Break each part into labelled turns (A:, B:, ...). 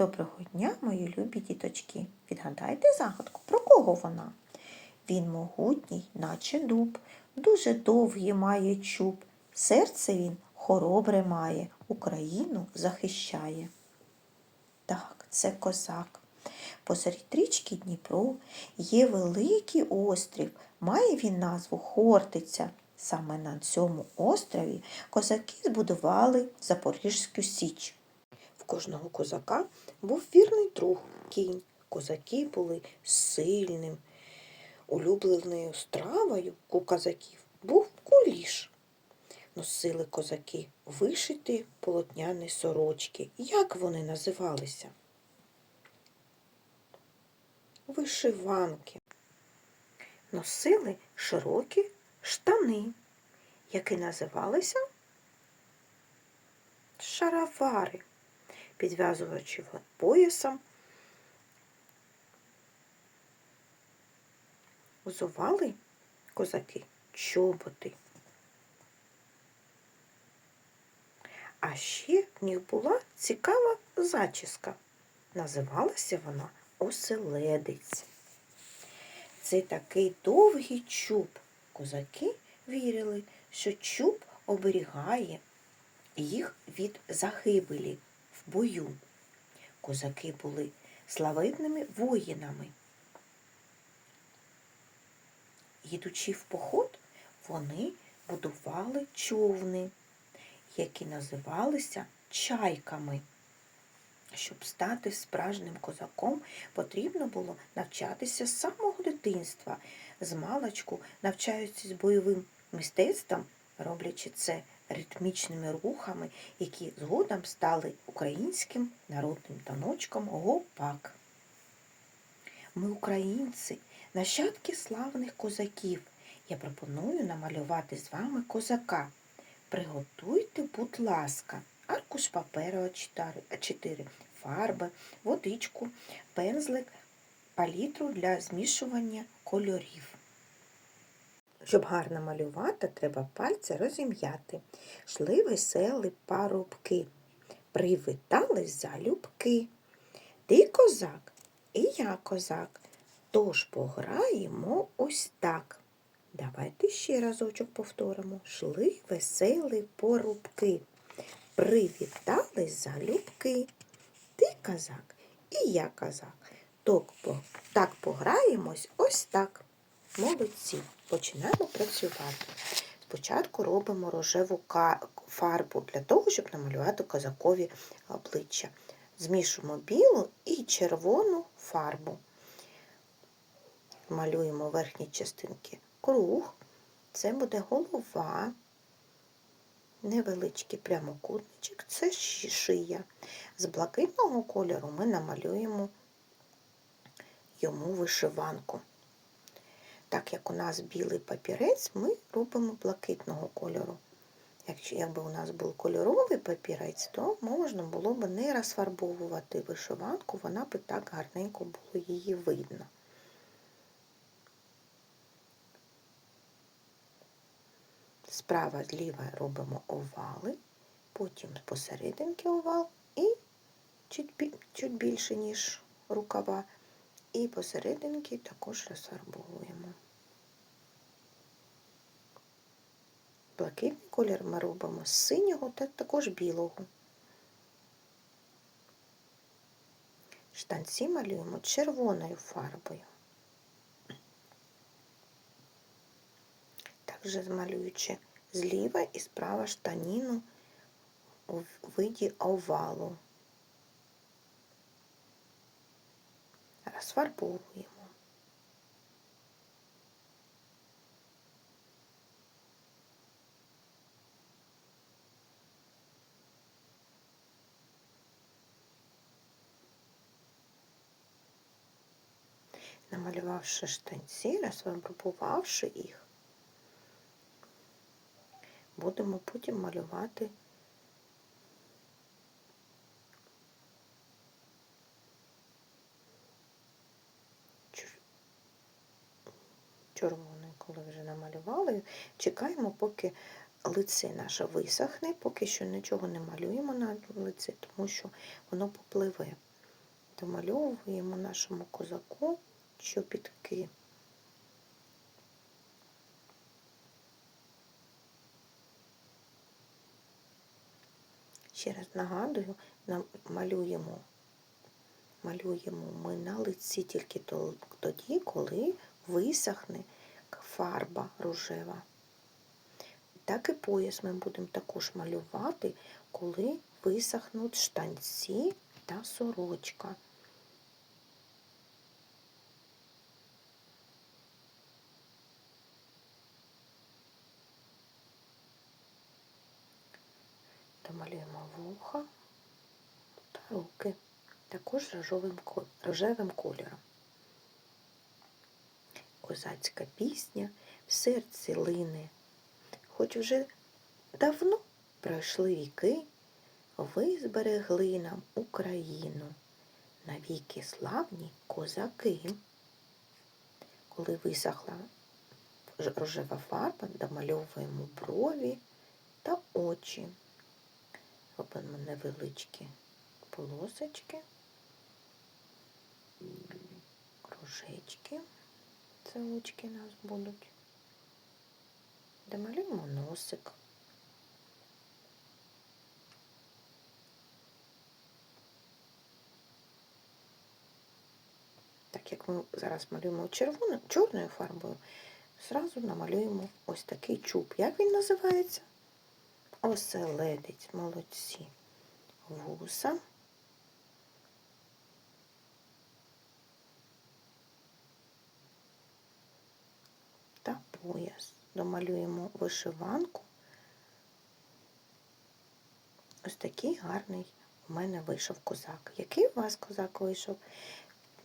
A: Доброго дня, мої любі діточки. Відгадайте загадку, про кого вона? Він могутній, наче дуб, дуже довгий має чуб. Серце він хоробре має, Україну захищає. Так, це козак. Посеред річки Дніпро є великий острів. Має він назву Хортиця. Саме на цьому острові козаки збудували Запорізьку Січ. Кожного козака був вірний друг кінь. Козаки були сильним. Улюбленою стравою у козаків був куліш. Носили козаки вишиті полотняні сорочки. Як вони називалися? Вишиванки. Носили широкі штани, які називалися шаровари, підв'язуючи поясом, взували козаки чоботи. А ще в них була цікава зачіска. Називалася вона оселедець. Це такий довгий чуб. Козаки вірили, що чуб оберігає їх від загибелі бою. Козаки були славетними воїнами. Їдучи в поход, вони будували човни, які називалися чайками. Щоб стати справжнім козаком, потрібно було навчатися з самого дитинства. З маличку навчаються бойовим мистецтвом, роблячи це ритмічними рухами, які згодом стали українським народним таночком гопак. Ми, українці, нащадки славних козаків. Я пропоную намалювати з вами козака. Приготуйте, будь ласка, аркуш паперу А4, фарби, водичку, пензлик, палітру для змішування кольорів. Щоб гарно малювати, треба пальці розім'яти. Шли весели парубки, привітались залюбки. Ти козак, і я козак, тож пограємо ось так. Давайте ще разочок повторимо. Шли весели порубки, привітались залюбки. Ти казак і я казак. Так, так пограємось ось так. Молодці. Починаємо працювати. Спочатку робимо рожеву фарбу для того, щоб намалювати козакові обличчя. Змішуємо білу і червону фарбу. Малюємо верхні частинки круг, це буде голова, невеличкий прямокутничок, це шия. З блакитного кольору ми намалюємо йому вишиванку. Так як у нас білий папірець, ми робимо блакитного кольору. Якщо якби у нас був кольоровий папірець, то можна було б не розфарбовувати вишиванку, вона б так гарненько було її видно. Справа зліва робимо овали, потім посерединки овал і чуть, більше, ніж рукава, і посерединки також розфарбовуємо. Блакитний колір ми робимо з синього та також білого. Штанці малюємо червоною фарбою. Також змалюючи зліва і справа штаніну у виді овалу. Розфарбовуємо. Намалювавши штанці, розфарбувавши їх, будемо потім малювати червоний, коли вже намалювали, чекаємо, поки лице наше висохне, поки що нічого не малюємо на лице, тому що воно попливе. Домальовуємо нашому козаку чобітки. Ще раз нагадую, малюємо, малюємо ми на лиці тільки тоді, коли висохне фарба рожева. Так і пояс ми будемо також малювати, коли висохнуть штанці та сорочка. Домалюємо вуха та руки, також рожевим, кольором. Козацька пісня в серці лине, хоч вже давно пройшли віки, ви зберегли нам Україну, навіки славні козаки. Коли висохла рожева фарба, домальовуємо брові та очі. Робимо невеличкі полосочки, кружечки. Це очки у нас будуть. Домалюємо носик. Так як ми зараз малюємо червоною, чорною фарбою, зразу намалюємо ось такий чуб. Як він називається? Оселедець, молодці. Вуса. Та пояс. Домалюємо вишиванку. Ось такий гарний у мене вийшов козак. Який у вас козак вийшов?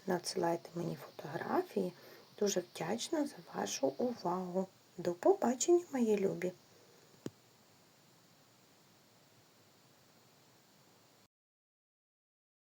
A: Надсилайте мені фотографії. Дуже вдячна за вашу увагу. До побачення, мої любі!